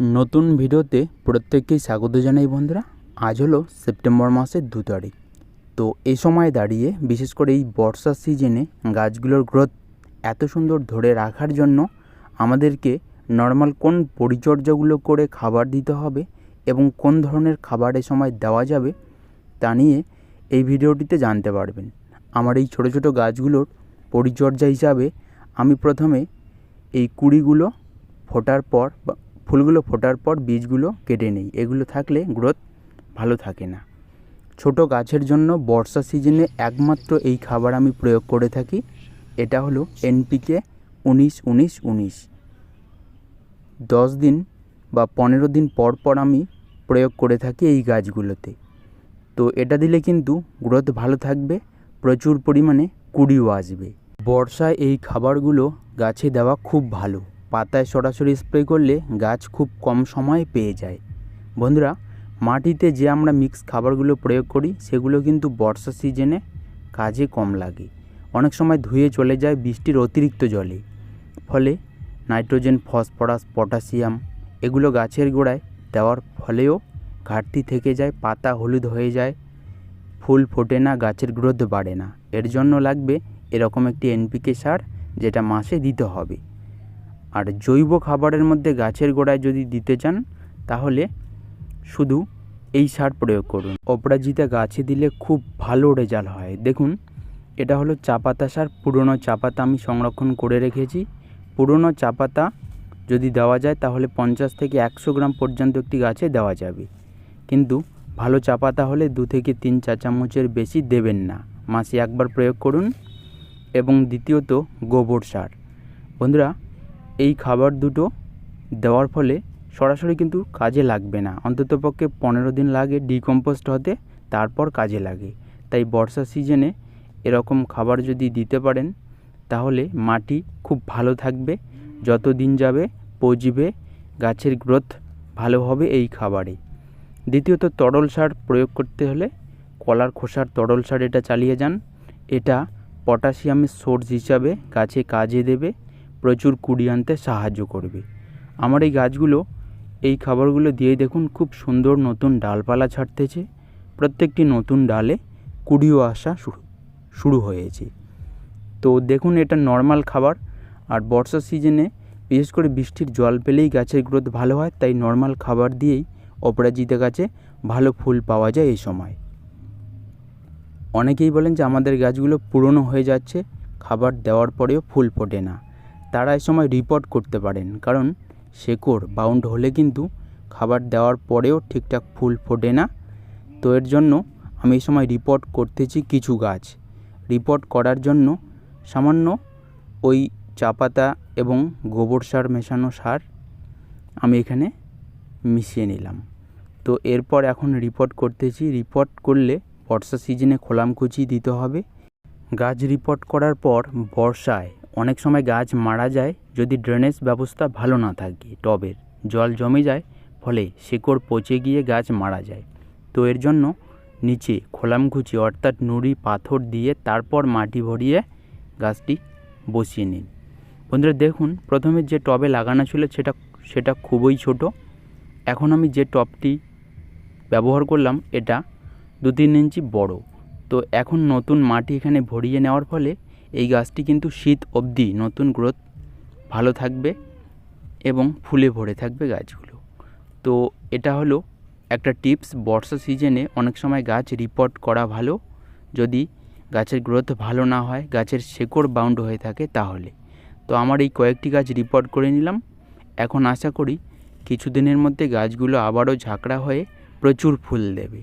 নতুন ভিডিওতে প্রত্যেককেই স্বাগত জানাই বন্ধুরা। আজ হলো সেপ্টেম্বর মাসের দু তারিখ। তো এই সময় দাঁড়িয়ে বিশেষ করে এই বর্ষার সিজনে গাছগুলোর গ্রোথ এত সুন্দর ধরে রাখার জন্য আমাদেরকে নর্মাল কোন পরিচর্যাগুলো করে খাবার দিতে হবে এবং কোন ধরনের খাবার এ সময় দেওয়া যাবে তা নিয়ে এই ভিডিওটিতে জানতে পারবেন। আমার এই ছোটো ছোটো গাছগুলোর পরিচর্যা হিসাবে আমি প্রথমে এই কুড়িগুলো ফোটার পর ফুলগুলো ফোটার পর বীজগুলো কেটে নিই। এগুলো থাকলে গ্রোথ ভালো থাকে না। ছোট গাছের জন্য বর্ষা সিজনে একমাত্র এই খাবার আমি প্রয়োগ করে থাকি। এটা হলো এনপিকে উনিশ উনিশ উনিশ। দশ দিন বা পনেরো দিন পর পর আমি প্রয়োগ করে থাকি এই গাছগুলোতে। তো এটা দিলে কিন্তু গ্রোথ ভালো থাকবে, প্রচুর পরিমাণে কুড়িও আসবে। বর্ষায় এই খাবারগুলো গাছে দেওয়া খুব ভালো। পাতায় সরাসরি স্প্রে করলে গাছ খুব কম সময়ে পেয়ে যায়। বন্ধুরা, মাটিতে যে আমরা মিক্স খাবারগুলো প্রয়োগ করি, সেগুলো কিন্তু বর্ষা সিজনে কাজে কম লাগে। অনেক সময় ধুয়ে চলে যায় বৃষ্টির অতিরিক্ত জলে। ফলে নাইট্রোজেন, ফসফরাস, পটাশিয়াম এগুলো গাছের গোড়ায় দেওয়ার ফলেও ঘাটতি থেকে যায়, পাতা হলুদ হয়ে যায়, ফুল ফোটে না, গাছের গ্রোথ বাড়ে না। এর জন্য লাগবে এরকম একটি এনপিকে সার, যেটা মাসে দিতে হবে। আর জৈব খাবারের মধ্যে গাছের গোড়ায় যদি দিতে চান, তাহলে শুধু এই সার প্রয়োগ করুন। অপরাজিতা গাছে দিলে খুব ভালো রেজাল্ট হয়। দেখুন, এটা হলো চা পাতা সার। পুরনো চা পাতা আমি সংরক্ষণ করে রেখেছি। পুরনো চা পাতা যদি দেওয়া যায়, তাহলে পঞ্চাশ থেকে একশো গ্রাম পর্যন্ত একটি গাছে দেওয়া যাবে। কিন্তু ভালো চা পাতা হলে দু থেকে তিন চা চামচের বেশি দেবেন না। মাসে একবার প্রয়োগ করুন। এবং দ্বিতীয়ত গোবর সার। বন্ধুরা এই খাবার দুটো দেওয়ার ফলে সরাসরি কিন্তু কাজে লাগবে না। অন্ততপক্ষে পনেরো দিন লাগে ডিকম্পোস্ট হতে, তারপর কাজে লাগে। তাই বর্ষা সিজনে এরকম খাবার যদি দিতে পারেন, তাহলে মাটি খুব ভালো থাকবে, যত দিন যাবে পচবে, গাছের গ্রোথ ভালো হবে এই খাবারে। দ্বিতীয়ত, তরল সার প্রয়োগ করতে হলে কলার খোসার তরল সার এটা চালিয়ে যান। এটা পটাশিয়ামের সোর্স হিসাবে গাছে কাজে দেবে। প্রচুর কুড়ি আনতে সাহায্য করবে। আমার এই গাছগুলো, এই খাবারগুলো দিয়ে দেখুন খুব সুন্দর নতুন ডালপালা ছাড়তেছে। প্রত্যেকটি নতুন ডালে কুড়িও আসা শুরু হয়েছে। তো দেখুন এটা নর্মাল খাবার। আর বর্ষা সিজনে বিশেষ করে বৃষ্টির জল পেলেই গাছের গ্রোথ ভালো হয়, তাই নর্মাল খাবার দিয়েই অপরাজিতা গাছে ভালো ফুল পাওয়া যায় এই সময়। অনেকেই বলেন যে আমাদের গাছগুলো পুরনো হয়ে যাচ্ছে, খাবার দেওয়ার পরেও ফুল ফোটে না। তারা এই সময় রিপোর্ট করতে পারেন। কারণ শেকড় বাউন্ড হলে কিন্তু খাবার দেওয়ার পরেও ঠিকঠাক ফুল ফোটে না। তো এর জন্য আমি এই সময় রিপোর্ট করতেছি কিছু গাছ। রিপোর্ট করার জন্য সামান্য ওই চা পাতা এবং গোবর সার মেশানো সার আমি এখানে মিশিয়ে নিলাম। তো এরপর এখন রিপোর্ট করতেছি। রিপোর্ট করলে বর্ষা সিজনে খোলামকুচি দিতে হবে। গাছ রিপোর্ট করার পর বর্ষায় অনেক সময় গাছ মারা যায় যদি ড্রেনেজ ব্যবস্থা ভালো না থাকে টবের। জল জমে যায়, ফলে শিকড় পচে গিয়ে গাছ মারা যায়। তো এর জন্য নিচে খোলামকুচি অর্থাৎ নুড়ি পাথর দিয়ে তারপর মাটি ভরিয়ে গাছটি বসিয়ে নিন। বন্ধুরা, দেখুন, প্রথমে যে টবে লাগানো ছিল সেটা সেটা খুবই ছোট। এখন আমি যে টবটি ব্যবহার করলাম, এটা দু তিন ইঞ্চি বড়। তো এখন নতুন মাটি এখানে ভরিয়ে নেওয়ার ফলে এই গাছটি কিন্তু শীত অবধি নতুন গ্রোথ ভালো থাকবে এবং ফুলে ভরে থাকবে গাছগুলো। তো এটা হলো একটা টিপস, বর্ষা সিজনে অনেক সময় গাছ রিপোর্ট করা ভালো। যদি গাছের গ্রোথ ভালো না হয়, গাছের শেকড় বাউন্ড হয়ে থাকে তাহলে। তো আমার এই কয়েকটি গাছ রিপোর্ট করে নিলাম। এখন আশা করি কিছুদিনের মধ্যে গাছগুলো আবারও ঝাঁকড়া হয়ে প্রচুর ফুল দেবে।